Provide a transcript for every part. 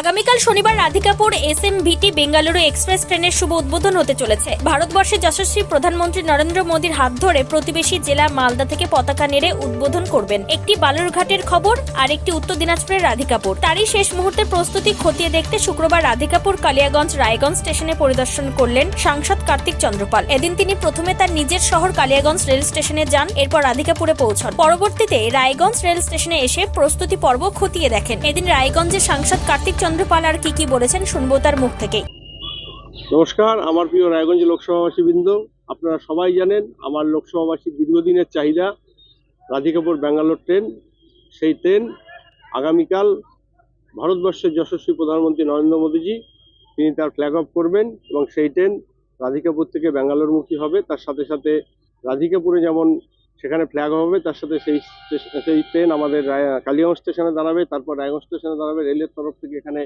আগামীকাল শনিবার Radhikapur S M VT Bengaluru express ট্রেনের শুভ উদ্বোধন হতে চলেছে। ভারতবর্ষের যশস্বী প্রধানমন্ত্রী নরেন্দ্র মোদীর হাত ধরে প্রতিবেশী জেলা মালদা থেকে পতাকা নেড়ে উদ্বোধন করবেন। একটি বালুরঘাটের খবর আর একটি উত্তর দিনাজপুরের রাধিকাপুর। তারই শেষ মুহূর্তে প্রস্তুতি খতিয়ে দেখতে শুক্রবার রাধিকাপুর কালিয়াগঞ্জ রায়গঞ্জ স্টেশনে পরিদর্শন করলেন সাংসদ কার্তিক চন্দ্রপাল। এদিন তিনি প্রথমে তার নিজের শহর কালিয়াগঞ্জ রেল স্টেশনে যান, এরপর রাধিকাপুরে পৌঁছান। পরবর্তীতে রায়গঞ্জ রেল স্টেশনে এসে প্রস্তুতি পর্ব খতিয়ে দেখেন। এদিন রায়গঞ্জের সাংসদ কার্তিক চন্দ্রপাল আর কি কি বলেছেন শুনব তার মুখ থেকে। নমস্কার, আমার প্রিয় রায়গঞ্জ লোকসভাবাসী বৃন্দ আপনারা সবাই জানেন আমার লোকসভাবাসীর দীর্ঘদিনের চাহিদা, রাধিকাপুর ব্যাঙ্গালোর ট্রেন, সেই ট্রেন আগামীকাল ভারতবর্ষের যশস্বী প্রধানমন্ত্রী নরেন্দ্র মোদীজি, তিনি তার ফ্ল্যাগ অফ করবেন এবং সেই ট্রেন রাধিকাপুর থেকে ব্যাঙ্গালোরমুখী হবে। তার সাথে সাথে রাধিকাপুরে যেমন সেখানে ফ্ল্যাগ হবে, তার সাথে সেই সেই ট্রেন আমাদের কালিয়াগঞ্জ স্টেশনে দাঁড়াবে, তারপর রায়গঞ্জ স্টেশনে দাঁড়াবে রেলের তরফ থেকে এখানে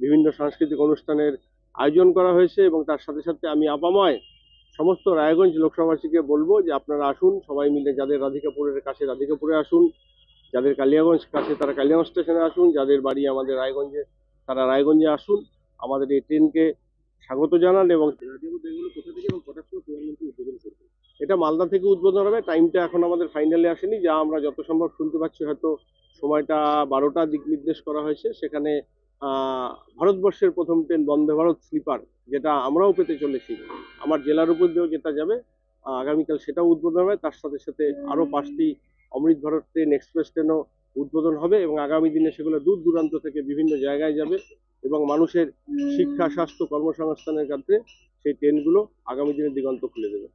বিভিন্ন সাংস্কৃতিক অনুষ্ঠানের আয়োজন করা হয়েছে এবং তার সাথে সাথে আমি আপাময় সমস্ত রায়গঞ্জ লোকসভাবাসীকে বলব যে আপনারা আসুন, সবাই মিলে যাদের রাধিকাপুরের কাছে রাধিকাপুরে আসুন, যাদের কালিয়াগঞ্জ কাছে তারা কালিয়াগঞ্জ স্টেশনে আসুন, যাদের বাড়ি আমাদের রায়গঞ্জে, তারা রায়গঞ্জে আসুন, আমাদের এই ট্রেনকে স্বাগত জানান এবং কোথা থেকে এবং কটার সময় প্রধানমন্ত্রী এটা মালদা থেকে উদ্বোধন হবে। টাইমটা এখন আমাদের ফাইনালে আসেনি। যা আমরা যত সম্ভব শুনতে পাচ্ছি, হয়তো সময়টা বারোটা দিক নির্দেশ করা হয়েছে। সেখানে ভারতবর্ষের প্রথম ট্রেন বন্দে ভারত স্লিপার, যেটা আমরাও পেতে চলেছি। আমার জেলার উপর দিয়েও যেটা যাবে আগামীকাল সেটাও উদ্বোধন হবে। তার সাথে সাথে আরও পাঁচটি অমৃত ভারত ট্রেন এক্সপ্রেস ট্রেনও উদ্বোধন হবে এবং আগামী দিনে সেগুলো দূর দূরান্ত থেকে বিভিন্ন জায়গায় যাবে এবং মানুষের শিক্ষা, স্বাস্থ্য, কর্মসংস্থানের ক্ষেত্রে সেই ট্রেনগুলো আগামী দিনে দিগন্ত খুলে দেবে।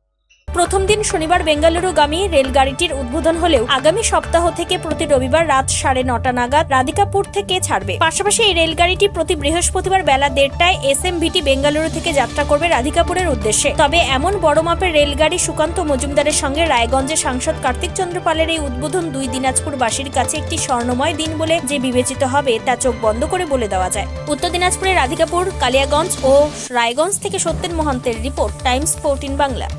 প্রথম দিন শনিবার বেঙ্গালুরুগামী রেলগাড়িটির উদ্বোধন হলেও আগামী সপ্তাহ থেকে প্রতি রবিবার রাত সাড়ে নটা নাগাদ রাধিকাপুর থেকে ছাড়বে। পাশাপাশি এই রেলগাড়িটি প্রতি বৃহস্পতিবার বেলা দেড়টায় এস এম ভিটি বেঙ্গালুরু থেকে যাত্রা করবে রাধিকাপুরের উদ্দেশ্যে। তবে এমন বড় মাপের রেলগাড়ি সুকান্ত মজুমদারের সঙ্গে রায়গঞ্জের সাংসদ কার্তিক চন্দ্র পালের এই উদ্বোধন দুই দিনাজপুরবাসীর কাছে একটি স্বর্ণময় দিন বলে যে বিবেচিত হবে, তা চোখ বন্ধ করে বলে দেওয়া যায়। উত্তর দিনাজপুরের রাধিকাপুর, কালিয়াগঞ্জ ও রায়গঞ্জ থেকে সত্যেন মহন্তের রিপোর্ট, টাইমস ফোরটিন বাংলা।